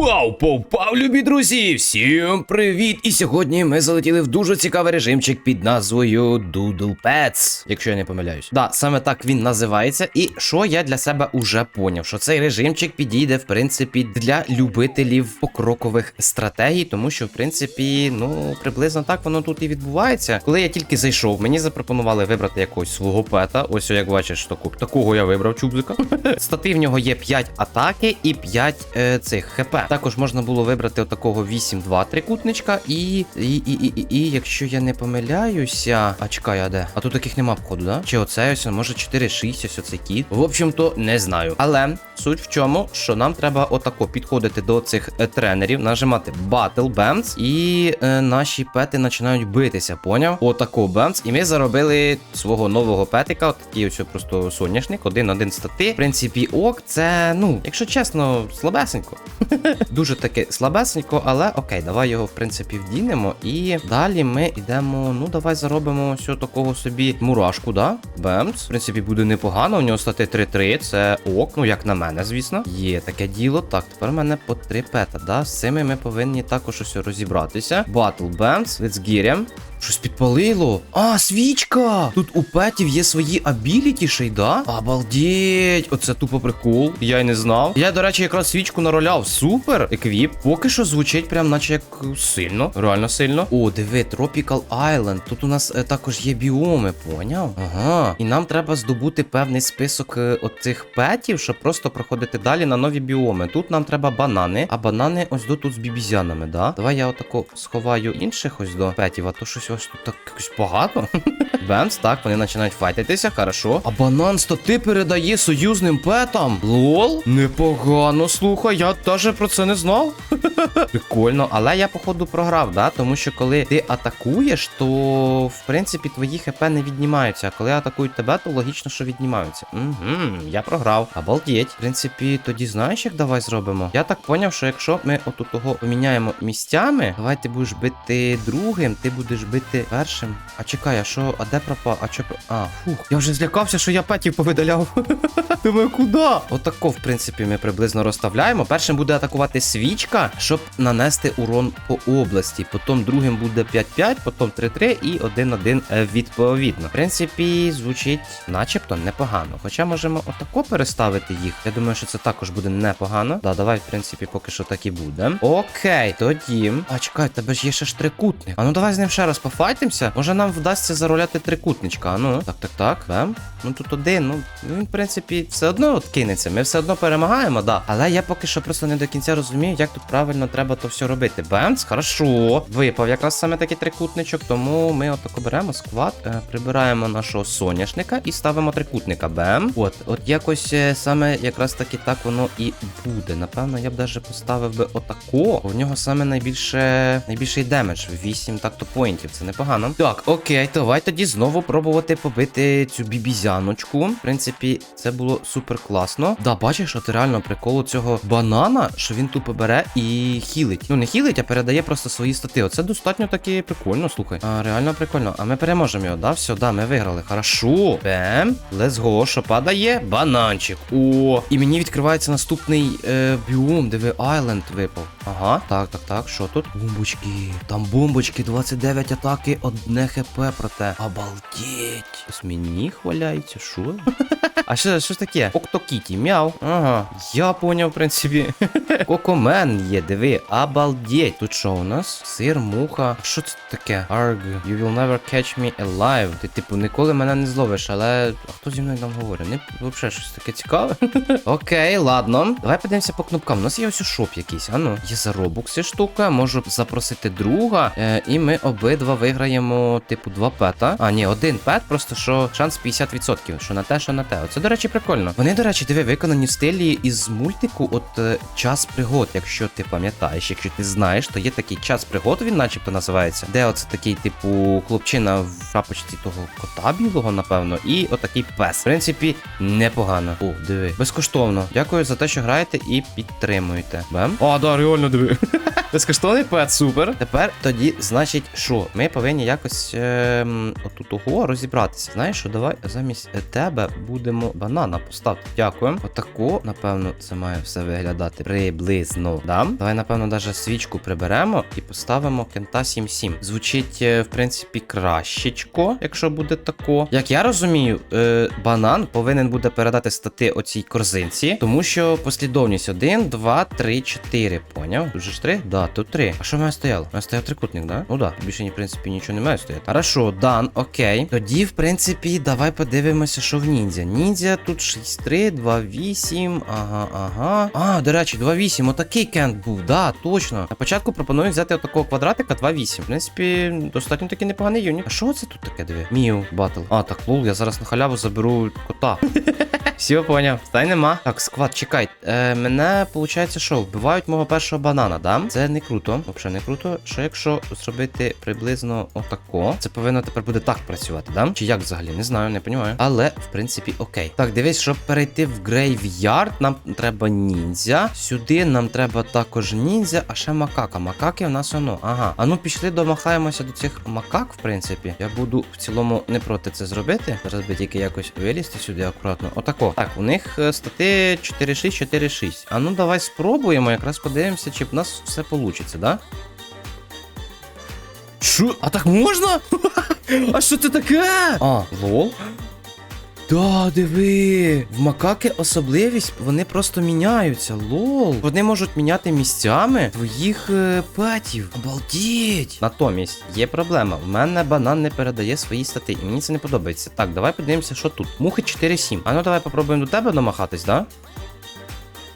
Пау, пау, пау, любі друзі! Всім привіт! І сьогодні ми залетіли в дуже цікавий режимчик під назвою Doodle Pets, якщо я не помиляюсь. Да, саме так він називається. І що я для себе уже поняв, що цей режимчик підійде, в принципі, для любителів покрокових стратегій, тому що, в принципі, ну, приблизно так воно тут і відбувається. Коли я тільки зайшов, мені запропонували вибрати якогось свого пета. Ось, як бачиш, таку, такого я вибрав чубзика. Стати в нього є 5 атаки і 5 е, цих хп. Також можна було вибрати отакого 8-2 трикутничка, і, і, і, і, і, і, якщо я не помиляюся. А чекай, а де? А тут таких нема входу, да? Чи оце ось, може 4-6, ось оцей кіт. В общем-то, не знаю. Але суть в чому, що нам треба отако підходити до цих е, тренерів, нажимати Battle Bams, і е, наші пети починають битися, поняв? Отако Бемс. І ми заробили свого нового петика, такий ось просто соняшник, один-один стати. В принципі, ок, це, ну, якщо чесно, слабесенько. Дуже таки слабесенько, але окей, давай його, в принципі, вдінемо. І далі ми йдемо. Ну, давай заробимо ось такого собі мурашку, да? Бемс. В принципі, буде непогано. У нього стати 3-3, це ок, ну як на мене, звісно. Є таке діло. Так, тепер в мене по три пета, да? З цими ми повинні також ось розібратися. Battle Bands, let's get him. Щось підпалило. А, свічка! Тут у петів є свої абіліті ще й, да? Обалдеть! Оце тупо прикол. Я й не знав. Я, до речі, якраз свічку нароляв. Супер! Еквіп. Поки що звучить прям наче як сильно. Реально сильно. О, диви, Tropical Island. Тут у нас е, також є біоми, поняв? Ага. І нам треба здобути певний список е, оцих петів, щоб просто проходити далі на нові біоми. Тут нам треба банани, а банани ось до тут з бібізянами, да? Давай я отако сховаю інших ось до петів, а то щось ось тут так якось багато. Бемс, так, вони починають файтитися, хорошо. А банан стати передає союзним петам. Лол, непогано, слухай, я теж про це не знав. Прикольно, але я, походу, програв, да? Тому що коли ти атакуєш, то в принципі твої хп не віднімаються. А коли атакують тебе, то логічно, що віднімаються. Угу, я програв. Обалдеть. В принципі, тоді знаєш, як давай зробимо? Я так поняв, що якщо ми отут того поміняємо місцями, давай ти будеш бити другим, ти будеш бити першим. А чекай, а що, а де пропав? А чо. А, фух. Я вже злякався, що я петів повидаляв. Думаю, куди? Отако, в принципі, ми приблизно розставляємо. Першим буде атакувати свічка, щоб нанести урон по області. Потім другим буде 5-5, потім 3-3 і 1-1 е, відповідно. В принципі, звучить начебто непогано. Хоча можемо отако переставити їх. Я думаю, що це також буде непогано. Да, давай, в принципі, поки що так і буде. Окей, тоді. А чекай, тебе ж є ще ж трикутник. А ну давай з ним ще раз пофайтимося. Може нам вдасться зароляти трикутничка. Ну, так, так, так. Бем. Ну тут один. Ну він, в принципі, все одно от кинеться. Ми все одно перемагаємо, да. Але я поки що просто не до кінця розумію, як тут правильно треба то все робити. Бемц, хорошо. Випав якраз саме такий трикутничок, тому ми отако беремо сквад, е, прибираємо нашого соняшника і ставимо трикутника. Бем. От, от якось е, саме якраз таки так воно і буде. Напевно, я б даже поставив би отако. В нього саме найбільше найбільший демедж. 8 так-то поінтів. Це непогано. Так, окей, давай тоді знову пробувати побити цю бібізяночку. В принципі, це було супер класно. Да, бачиш, от реально прикол у цього банана, що він тупо бере і хілить. Ну, не хілить, а передає просто свої стати. Оце достатньо таки прикольно, слухай. А, реально прикольно. А ми переможемо його, да? Все, да, ми виграли. Хорошо. Бем. Let's go. Що падає? Бананчик. О. І мені відкривається наступний е, біом, де ви Айленд випав. Ага. Так, так, так. Що тут? Бомбочки. Там бомбочки, 29 атаки, одне хп проте. Обалдеть. Ось мені хваляється, що? А що, що ж таке? Октокіті, мяу. Ага. Я поняв, в принципі. Кокомен є, диви, обалдеть. Тут що у нас? Сир, муха. Що це таке? Арг. You will never catch me alive. Ти, типу, ніколи мене не зловиш, але. А хто зі мною там говорить? Не взагалі щось таке цікаве. Окей, ладно. Давай подивимося по кнопкам. У нас є ось шоп якийсь. А ну, є заробокси штука. Можу запросити друга. Е, і ми обидва виграємо, типу, два пета. А, ні, один пет, просто що шанс 50%. Що на те, що на те. Оце, до речі, прикольно. Вони, до речі, диви, виконані в стилі із мультику, от е, час пригод, якщо ти пам'ятаєш, якщо ти знаєш, то є такий час пригод, він начебто називається. Де оце такий, типу, хлопчина в шапочці того кота білого, напевно, і отакий пес. В принципі, непогано. О, диви. Безкоштовно. Дякую за те, що граєте і підтримуєте. Бем. О, да, реально диви. Безкоштовний пет, супер. Тепер тоді, значить, що? Ми повинні якось ем, отут ого розібратися. Знаєш що, давай замість тебе будемо банана поставити. Дякую. Отако, напевно, це має все виглядати приблизно. Да? Давай, напевно, навіть свічку приберемо і поставимо кента 77. Звучить, е, в принципі, кращечко, якщо буде тако. Як я розумію, е, банан повинен буде передати стати оцій корзинці, тому що послідовність 1, 2, 3, 4. Поняв? Тут же ж 3? Да, тут 3. А що в мене стояло? У мене стояв трикутник, да? Ну да. Більше, в принципі, нічого не має стояти. Хорошо, дан, окей. Тоді, в принципі, давай подивимося, що в ніндзя. Ніндзя тут 6, 3, 2, 8. Ага, ага. А, до речі, 2, 8. Отакий кент був, да, точно. На початку пропоную взяти отакого квадратика 2, 8. В принципі, достатньо таки непоганий юніт. А що це тут таке, диви? Міу, батл. А, так, лол, я зараз на халяву заберу кота. Все, поняв. Та й нема. Так, сквад, чекай. Е, мене, виходить, що вбивають мого першого банана, да? Це не круто. Взагалі не круто. Що якщо зробити приблизно отако? Це повинно тепер буде так працювати, да? Чи як взагалі? Не знаю, не розумію. Але, в принципі, окей. Так, дивись, щоб перейти в грейв'ярд, нам треба ніндзя. Сюди нам треба також ніндзя, а ще макака. Макаки в нас воно. Ага. А ну пішли домахаємося до цих макак, в принципі. Я буду в цілому не проти це зробити. Зараз би тільки якось вилізти сюди акуратно. Отако. Так, у них е, стати 4-6, 4-6. А ну давай спробуємо, якраз подивимося, чи в нас все вийде, да? Що? А так можна? А що це таке? А, лол. Да, диви. В макаки особливість, вони просто міняються. Лол. Вони можуть міняти місцями твоїх е, петів. Обалдіть. Натомість є проблема. В мене банан не передає свої стати, і мені це не подобається. Так, давай подивимося, що тут. Мухи 4-7. А ну давай попробуємо до тебе домахатись, да?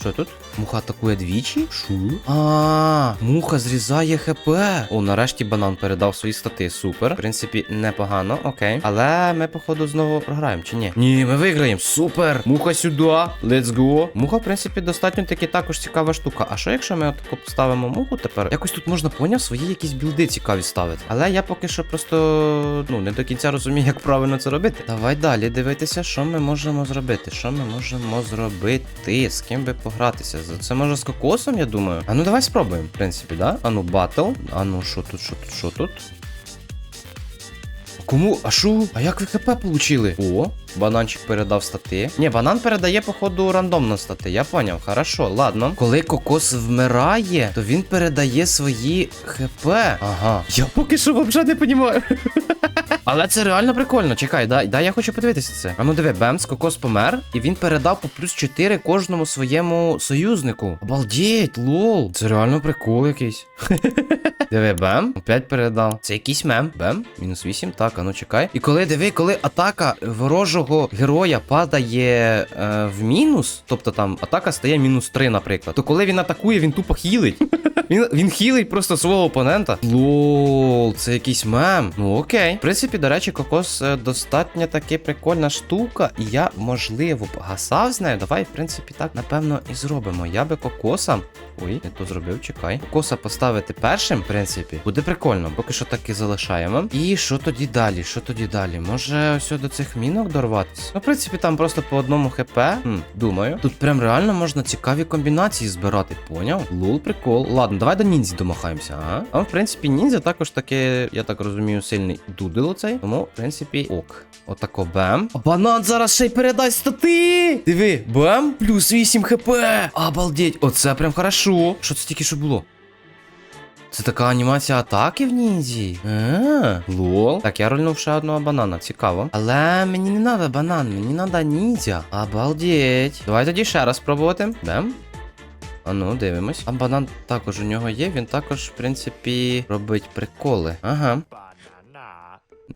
Що тут? Муха атакує двічі? Шу? А, муха зрізає ХП. О, нарешті банан передав свої стати. Супер. В принципі, непогано, окей. Але ми, походу, знову програємо, чи ні? Ні, ми виграємо. Супер! Муха сюди. Let's go. Муха, в принципі, достатньо таки також цікава штука. А що якщо ми отако поставимо муху тепер? Якось тут можна поняв свої якісь білди цікаві ставити. Але я поки що просто ну не до кінця розумію, як правильно це робити. Давай далі дивитися, що ми можемо зробити. Що ми можемо зробити? З ким би погратися? Це може з кокосом, я думаю. А ну давай спробуємо, в принципі, да? А ну, батл. А ну, що тут, що тут, що тут? Кому? А що? А як ви ХП получили? О, бананчик передав стати. Ні, банан передає, походу, рандомно стати. Я поняв. Хорошо, ладно. Коли кокос вмирає, то він передає свої ХП. Ага. Я поки що взагалі не розумію. Але це реально прикольно. Чекай, дай, дай я хочу подивитися це. А ну диви, Бемс, кокос помер, і він передав по плюс 4 кожному своєму союзнику. Обалдеть, лол. Це реально прикол якийсь. Диви, бем, опять передав. Це якийсь мем. Бем, мінус 8. Так, а ну чекай. І коли диви, коли атака ворожого героя падає е, в мінус, тобто там атака стає мінус 3, наприклад, то коли він атакує, він тупо хілить. Він, він хілить просто свого опонента. Лол, це якийсь мем. Ну окей. В принципі, до речі, кокос е, достатньо таки прикольна штука. І я, можливо, погасав з нею. Давай, в принципі, так, напевно, і зробимо. Я би кокоса. Ой, не то зробив, чекай. Кокоса поставити першим, в принципі, буде прикольно. Поки що так і залишаємо. І що тоді далі? Що тоді далі? Може, ось до цих мінок дорватися? Ну, в принципі, там просто по одному хп. Хм, думаю. Тут прям реально можна цікаві комбінації збирати, поняв? Лул, прикол. Ладно, давай до ніндзі домахаємося, ага. А в принципі, ніндзя також таки, я так розумію, сильний дудел оцей. Тому, в принципі, ок. Отако бем. Банан зараз ще й передасть стати. Диви, бем, плюс 8 хп. Обалдеть, оце прям хорошо. Що це тільки що було? Це така анімація атаки в ніндзі. А, лол. Так, я рольнув ще одного банана, цікаво. Але мені не треба банан, мені треба ніндзя. Обалдеть. Давай тоді ще раз спробувати. Бем. А ну, дивимось. А банан також у нього є, він також, в принципі, робить приколи. Ага.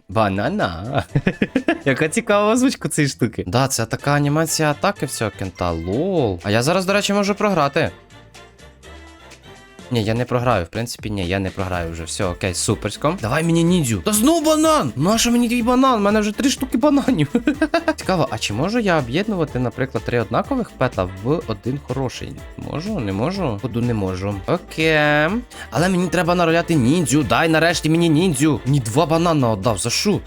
Банана. Яка цікава озвучка цієї штуки. Да, це така анімація атаки всього кента. Лол. А я зараз, до речі, можу програти. Ні, я не програю. В принципі, ні, я не програю вже. Все, окей, суперсько. Давай мені ніндзю. Та знов банан! Нащо мені твій банан? У мене вже три штуки бананів. Цікаво, а чи можу я об'єднувати, наприклад, три однакових пета в один хороший? Можу, не можу? Ходу не можу. Окей. Але мені треба нароляти ніндзю. Дай нарешті мені ніндзю. Мені два банана отдав. За що?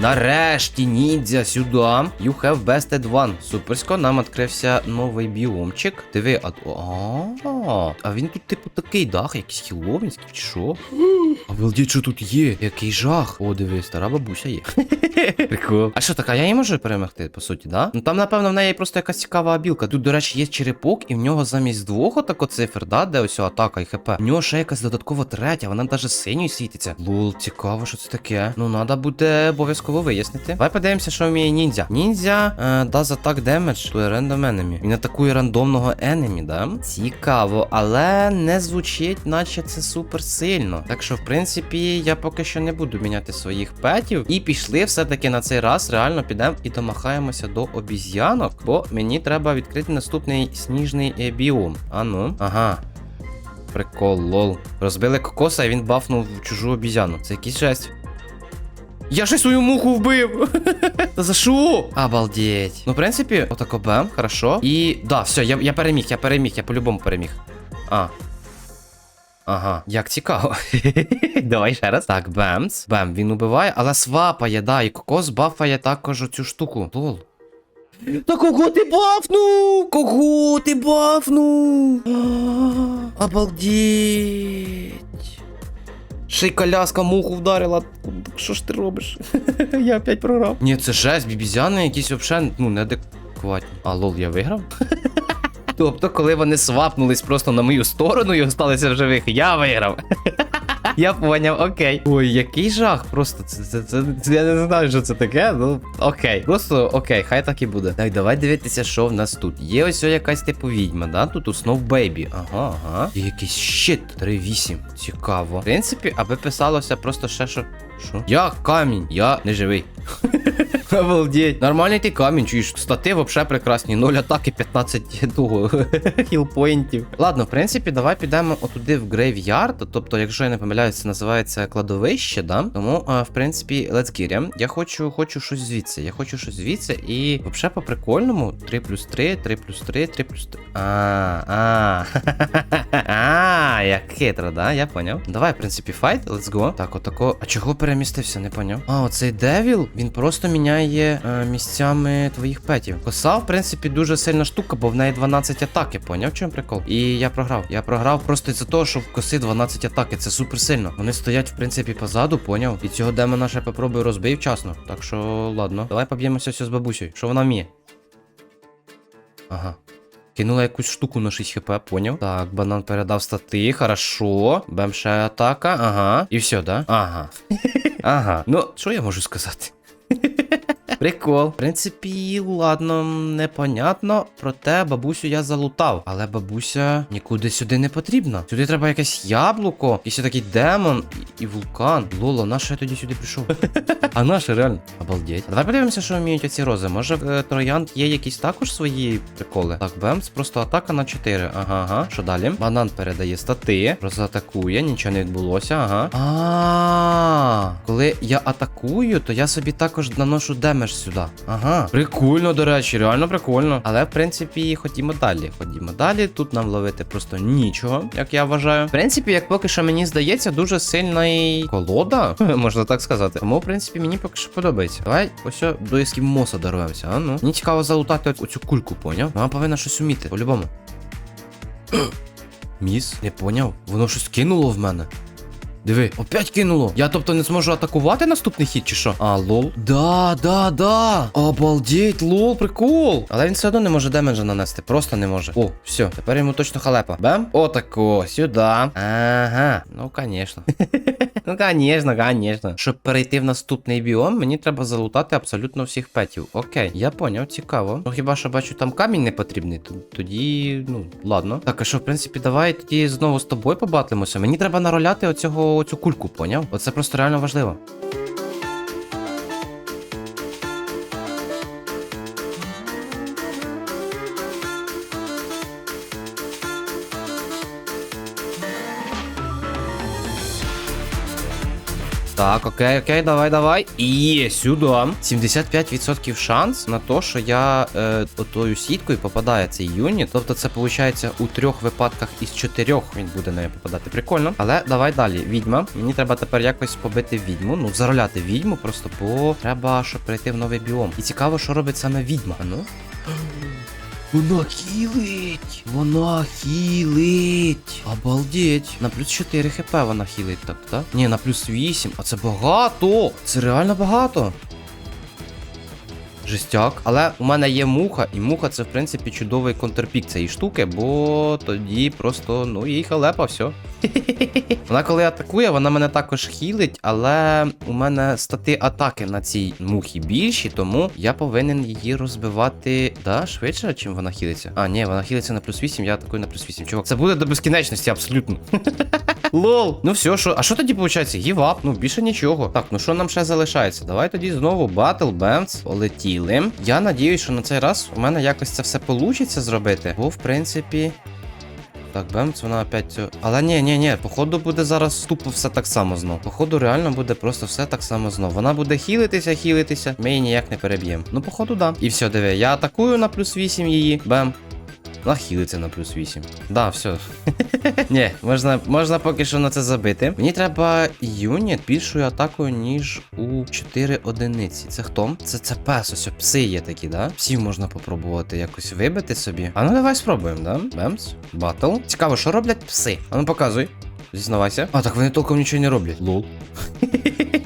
Нарешті, ніндзя, сюди. You have bested one. Суперсько, нам відкрився новий біомчик. Диви, а. А, а він тут, типу, такий дах, якийсь хіловінський, чи що? Обалдіть, що тут є? Який жах. О, диви, стара бабуся є. Прикол. А що така, я її можу перемогти, по суті, да? Ну там, напевно, в неї просто якась цікава білка. Тут, до речі, є черепок, і в нього замість двох отако цифр, да, де ось атака і хп. В нього ще якась додаткова третя, вона навіть синьою світиться. Лол, цікаво, що це таке. Ну, треба буде обов'язково вияснити. Давай подивимося, що вміє ніндзя. Ніндзя е, attack damage to a random. Він атакує рандомного enemy, да? Цікаво, але не звучить, наче це супер сильно. Так що, в принципі, я поки що не буду міняти своїх петів. І пішли все-таки на цей раз. Реально підемо і домахаємося до обіз'янок, бо мені треба відкрити наступний сніжний е, біом. А ну, ага. Прикол, лол. Розбили кокоса, і він бафнув чужу обізяну. Це якийсь жесть. Я ще свою муху вбив. За що? Обалдеть. Ну, в принципі, отако бем, хорошо. І да, все, я, я переміг, я переміг, я по-любому переміг. А. Ага, як цікаво. Давай ще раз. Так, бемц. Бем, він убиває, але свапає, да, і кокос бафає також оцю штуку. Лол. Та кого ти бафнув? Кого ти бафнув? А, Обалдеть. Ще й коляска муху вдарила. Що ж ти робиш? я опять програв. Ні, це жесть, бібізяни якісь взагалі, ну, неадекватні. А лол, я виграв? Тобто, коли вони свапнулись просто на мою сторону і осталися в живих, я виграв. Я поняв, окей. Ой, який жах. Просто це, це, це, це я не знаю, що це таке. Ну окей. Просто окей, хай так і буде. Так, давай дивитися, що в нас тут. Є ось якась типу відьма, да? Тут у Baby. Ага, ага. І якийсь щит 3-8. Цікаво. В принципі, аби писалося просто ще що. Що? Я камінь, я не живий. Обалдеть. Нормальний ти камінь, чуєш, стати вообще прекрасні. 0 атаки, 15 того хілпоінтів. Ладно, в принципі, давай підемо отуди в грейв'ярд. Тобто, якщо я не помиляюсь, це називається кладовище, да? Тому, а, в принципі, let's get it. Я хочу, хочу щось звідси. Я хочу щось звідси. І взагалі по прикольному 3 плюс 3, 3 плюс 3, 3 плюс 3. А, а. А, як хитро, да? Я поняв. Давай, в принципі, файт, let's go. Так, отако. А чого перемістився, не поняв? А, оцей девіл, він просто міняє е, місцями твоїх петів. Коса, в принципі, дуже сильна штука, бо в неї 12 атаки, поняв, чому прикол? І я програв. Я програв просто із-за того, що в коси 12 атаки. Це супер сильно. Вони стоять, в принципі, позаду, поняв. І цього демона ще попробую розбив вчасно. Так що, ладно. Давай поб'ємося все з бабусею. Що вона вміє? Ага. Кинула якусь штуку на 6 хп, поняв. Так, банан передав стати, хорошо. Бем атака, ага. І все, да? Ага. ага. Ну, що я можу сказати? Прикол. В принципі, ладно, непонятно. Проте бабусю я залутав. Але бабуся нікуди сюди не потрібна. Сюди треба якесь яблуко, якийсь такий демон і, і вулкан. Лоло, на що я тоді сюди прийшов? а наше реально. Обалдеть. А давай подивимося, що вміють оці рози. Може, в е, троянд є якісь також свої приколи. Так, бемс, просто атака на 4. Ага, ага. Що далі? Банан передає стати. Розатакує, нічого не відбулося, ага. А, коли я атакую, то я собі також наношу демедж сюди. Ага. Прикольно, до речі, реально прикольно. Але в принципі, ходімо далі. Ходімо далі. Тут нам ловити просто нічого, як я вважаю. В принципі, як поки що мені здається, дуже сильна і колода, можна так сказати. Тому, в принципі, мені поки що подобається. Давай ось до ескімоса даруємося, а ну. Мені цікаво залутати оцю кульку, поняв? Вона повинна щось уміти, по-любому. Міс, не поняв. Воно щось кинуло в мене. Диви, опять кинуло. Я тобто не зможу атакувати наступний хід, чи що? А, лол. Да, да, да. Обалдеть, лол, прикол. Але він все одно не може демеджа нанести. Просто не може. О, все, тепер йому точно халепа. Бем? Отако, сюди. Ага. Ну, звісно. Ну, звісно, звісно. Щоб перейти в наступний біом, мені треба залутати абсолютно всіх петів. Окей, я поняв, цікаво. Ну хіба що бачу, там камінь не потрібний, тоді, ну, ладно. Так, а що, в принципі, давай тоді знову з тобою побатлимося. Мені треба нароляти оцього оцю кульку, поняв? Оце просто реально важливо. Так, окей, окей, давай, давай. І сюди. 75% шанс на те, що я е, отою сіткою попадає цей юніт. Тобто це виходить у трьох випадках із чотирьох він буде нею попадати. Прикольно. Але давай далі. Відьма. Мені треба тепер якось побити відьму. Ну, зароляти відьму, просто бо треба, щоб перейти в новий біом. І цікаво, що робить саме відьма. Ну. Вона хілить! Вона хілить! Обалдеть! На плюс 4 хп вона хілить, так, так? Ні, на плюс 8. А це багато! Це реально багато. Жестяк. Але у мене є муха, і муха це, в принципі, чудовий контрпік цієї штуки, бо тоді просто, ну, їй халепа, все. Вона коли атакує, вона мене також хілить, але у мене стати атаки на цій мухі більші, тому я повинен її розбивати да, швидше, чим вона хілиться. А, ні, вона хілиться на плюс 8, я атакую на плюс 8. Чувак, це буде до безкінечності, абсолютно. Лол. Ну все, що. А що тоді виходить? Гівап, ну більше нічого. Так, ну що нам ще залишається? Давай тоді знову Battle Bands. Полетіли. Я надіюсь, що на цей раз у мене якось це все получиться зробити. Бо, в принципі. Так, Бемц, вона опять цього. Але ні, ні, ні, походу буде зараз тупо все так само знов. Походу, реально буде просто все так само знов. Вона буде хілитися, хілитися. Ми її ніяк не переб'ємо. Ну, походу, да. І все, диви, я атакую на плюс 8 її. Бем. Вона на плюс 8. Да, все. Ні, можна, можна поки що на це забити. Мені треба юніт більшою атакою, ніж у 4 одиниці. Це хто? Це це пес, ось пси є такі, да? Псів можна попробувати якось вибити собі. А ну давай спробуємо, да? Бемс, батл. Цікаво, що роблять пси? А ну показуй. Зізнавайся. А, так вони толком нічого не роблять. Лол.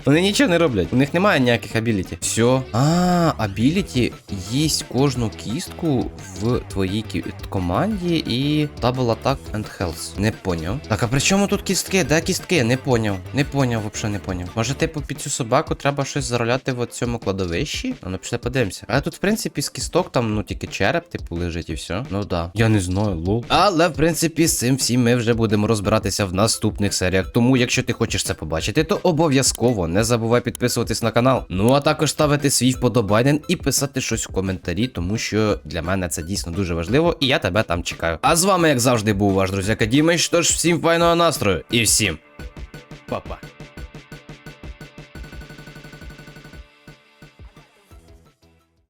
Вони нічого не роблять. У них немає ніяких абіліті. Все. А, абіліті їсть кожну кістку в твоїй кі- команді і Double Attack and Health. Не поняв. Так, а при чому тут кістки? Де кістки? Не поняв. Не поняв, взагалі не поняв. Може, типу, під цю собаку треба щось зароляти в цьому кладовищі? А ну пішли подивимося. Але тут, в принципі, з кісток там, ну тільки череп, типу, лежить і все. Ну да. Я не знаю, лол. Але, в принципі, з цим всім ми вже будемо розбиратися в наступних серіях. Тому, якщо ти хочеш це побачити, то обов'язково не забувай підписуватись на канал. Ну а також ставити свій вподобайден і писати щось в коментарі, тому що для мене це дійсно дуже важливо, і я тебе там чекаю. А з вами, як завжди, був ваш друзяка Дімич. Тож всім файного настрою і всім па-па.